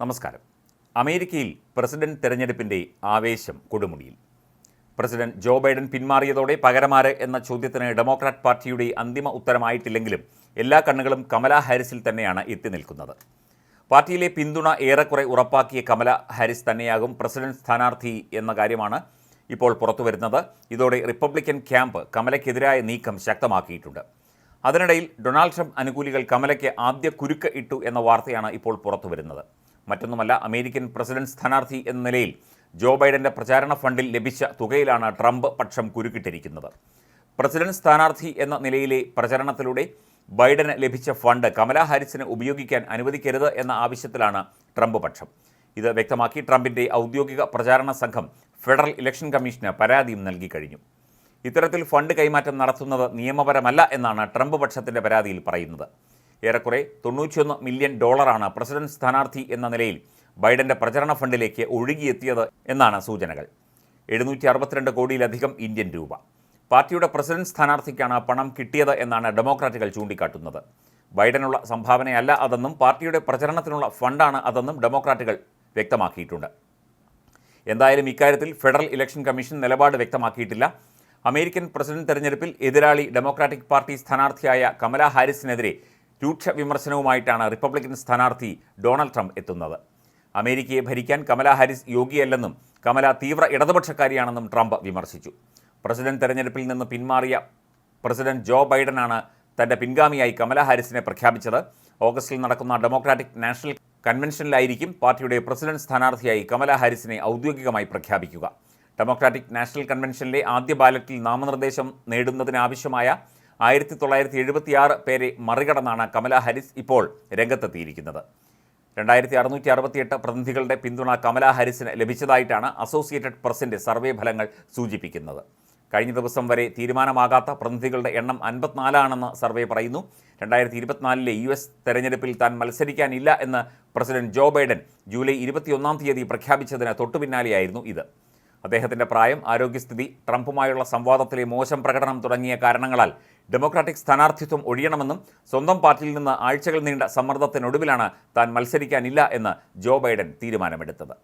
നമസ്കാരം. അമേരിക്കയിൽ പ്രസിഡന്റ് തെരഞ്ഞെടുപ്പിന്റെ ആവേശം കൊടുമുടിയിൽ. പ്രസിഡന്റ് ജോ ബൈഡൻ പിന്മാറിയതോടെ പകരമാര് എന്ന ചോദ്യത്തിന് ഡെമോക്രാറ്റ് പാർട്ടിയുടെ അന്തിമ ഉത്തരമായിട്ടില്ലെങ്കിലും എല്ലാ കണ്ണുകളും കമല ഹാരിസിൽ തന്നെയാണ് എത്തി നിൽക്കുന്നത്. പാർട്ടിയിലെ പിന്തുണ ഏറെക്കുറെ ഉറപ്പാക്കിയ കമല ഹാരിസ് തന്നെയാകും പ്രസിഡന്റ് സ്ഥാനാർത്ഥി എന്ന കാര്യമാണ് ഇപ്പോൾ പുറത്തുവരുന്നത് ഇതോടെ റിപ്പബ്ലിക്കൻ ക്യാമ്പ് കമലയ്ക്കെതിരായ നീക്കം ശക്തമാക്കിയിട്ടുണ്ട്. അതിനിടയിൽ ഡൊണാൾഡ് ട്രംപ് അനുകൂലികൾ കമലയ്ക്ക് ആദ്യ കുരുക്ക് ഇട്ടു എന്ന വാർത്തയാണ് ഇപ്പോൾ പുറത്തുവരുന്നത് മറ്റൊന്നുമല്ല അമേരിക്കൻ പ്രസിഡന്റ് സ്ഥാനാർത്ഥി എന്ന നിലയിൽ ജോ ബൈഡന്റെ പ്രചാരണ ഫണ്ടിൽ ലഭിച്ച തുകയിലാണ് ട്രംപ് പക്ഷം കുരുക്കിട്ടിരിക്കുന്നത്. പ്രസിഡന്റ് സ്ഥാനാർത്ഥി എന്ന നിലയിലെ പ്രചരണത്തിലൂടെ ബൈഡന് ലഭിച്ച ഫണ്ട് കമലാ ഹാരിസിന് ഉപയോഗിക്കാൻ അനുവദിക്കരുത് എന്ന ആവശ്യത്തിലാണ് ട്രംപ് പക്ഷം. ഇത് വ്യക്തമാക്കി ട്രംപിന്റെ ഔദ്യോഗിക പ്രചാരണ സംഘം ഫെഡറൽ ഇലക്ഷൻ കമ്മീഷന് പരാതിയും നൽകി കഴിഞ്ഞു. ഇത്തരത്തിൽ ഫണ്ട് കൈമാറ്റം നടത്തുന്നത് നിയമപരമല്ല എന്നാണ് ട്രംപ് പക്ഷത്തിന്റെ പരാതിയിൽ പറയുന്നത്. ഏറെക്കുറെ തൊണ്ണൂറ്റിയൊന്ന് മില്യൺ ഡോളറാണ് പ്രസിഡന്റ് സ്ഥാനാർത്ഥി എന്ന നിലയിൽ ബൈഡന്റെ പ്രചരണ ഫണ്ടിലേക്ക് ഒഴുകിയെത്തിയത് എന്നാണ് സൂചനകൾ. എഴുന്നൂറ്റി അറുപത്തിരണ്ട് കോടിയിലധികം ഇന്ത്യൻ രൂപ. പാർട്ടിയുടെ പ്രസിഡന്റ് സ്ഥാനാർത്ഥിക്കാണ് പണം കിട്ടിയത് എന്നാണ് ഡെമോക്രാറ്റുകൾ ചൂണ്ടിക്കാട്ടുന്നത്. ബൈഡനുള്ള സംഭാവനയല്ല അതെന്നും പാർട്ടിയുടെ പ്രചരണത്തിനുള്ള ഫണ്ടാണ് അതെന്നും ഡെമോക്രാറ്റുകൾ വ്യക്തമാക്കിയിട്ടുണ്ട്. എന്തായാലും ഇക്കാര്യത്തിൽ ഫെഡറൽ ഇലക്ഷൻ കമ്മീഷൻ നിലപാട് വ്യക്തമാക്കിയിട്ടില്ല. അമേരിക്കൻ പ്രസിഡന്റ് തെരഞ്ഞെടുപ്പിൽ എതിരാളി ഡെമോക്രാറ്റിക് പാർട്ടി സ്ഥാനാർത്ഥിയായ കമല ഹാരിസിനെതിരെ രൂക്ഷ വിമർശനവുമായിട്ടാണ് റിപ്പബ്ലിക്കൻ സ്ഥാനാർത്ഥി ഡൊണാൾഡ് ട്രംപ് എത്തുന്നത്. അമേരിക്കയെ ഭരിക്കാൻ കമലാ ഹാരിസ് യോഗ്യയല്ലെന്നും കമല തീവ്ര ഇടതുപക്ഷക്കാരിയാണെന്നും ട്രംപ് വിമർശിച്ചു. പ്രസിഡന്റ് തെരഞ്ഞെടുപ്പിൽ നിന്ന് പിന്മാറിയ പ്രസിഡന്റ് ജോ ബൈഡനാണ് തന്റെ പിൻഗാമിയായി കമലാ ഹാരിസിനെ പ്രഖ്യാപിച്ചത്. ഓഗസ്റ്റിൽ നടക്കുന്ന ഡെമോക്രാറ്റിക് നാഷണൽ കൺവെൻഷനിലായിരിക്കും പാർട്ടിയുടെ പ്രസിഡന്റ് സ്ഥാനാർത്ഥിയായി കമലാ ഹാരിസിനെ ഔദ്യോഗികമായി പ്രഖ്യാപിക്കുക. ഡെമോക്രാറ്റിക് നാഷണൽ കൺവെൻഷനിലെ ആദ്യ ബാലറ്റിൽ നാമനിർദ്ദേശം നേടുന്നതിനാവശ്യമായ ആയിരത്തി തൊള്ളായിരത്തി എഴുപത്തിയാറ് പേരെ മറികടന്നാണ് കമല ഹാരിസ് ഇപ്പോൾ രംഗത്തെത്തിയിരിക്കുന്നത്. രണ്ടായിരത്തി അറുന്നൂറ്റി അറുപത്തിയെട്ട് പ്രതിനിധികളുടെ പിന്തുണ കമല ഹാരിസിന് ലഭിച്ചതായിട്ടാണ് അസോസിയേറ്റഡ് പ്രസിന്റെ സർവേ ഫലങ്ങൾ സൂചിപ്പിക്കുന്നത്. കഴിഞ്ഞ ദിവസം വരെ തീരുമാനമാകാത്ത പ്രതിനിധികളുടെ എണ്ണം അൻപത്തിനാലാണെന്ന് സർവേ പറയുന്നു. രണ്ടായിരത്തി ഇരുപത്തിനാലിലെ യു എസ് തെരഞ്ഞെടുപ്പിൽ താൻ മത്സരിക്കാനില്ല എന്ന് പ്രസിഡന്റ് ജോ ബൈഡൻ ജൂലൈ ഇരുപത്തിയൊന്നാം തീയതി പ്രഖ്യാപിച്ചതിന് തൊട്ടുപിന്നാലെയായിരുന്നു ഇത്. അദ്ദേഹത്തിന്റെ പ്രായം ആരോഗ്യസ്ഥിതി ട്രംപുമായുള്ള സംവാദത്തിലെ മോശം പ്രകടനം തുടങ്ങിയ കാരണങ്ങളാൽ ഡെമോക്രാറ്റിക് സ്ഥാനാർത്ഥിത്വം ഒഴിയണമെന്നും സ്വന്തം പാർട്ടിയിൽ നിന്ന് ആഴ്ചകൾ നീണ്ട സമ്മർദ്ദത്തിനൊടുവിലാണ് താൻ മത്സരിക്കാനില്ല എന്ന് ജോ ബൈഡൻ തീരുമാനമെടുത്തത്.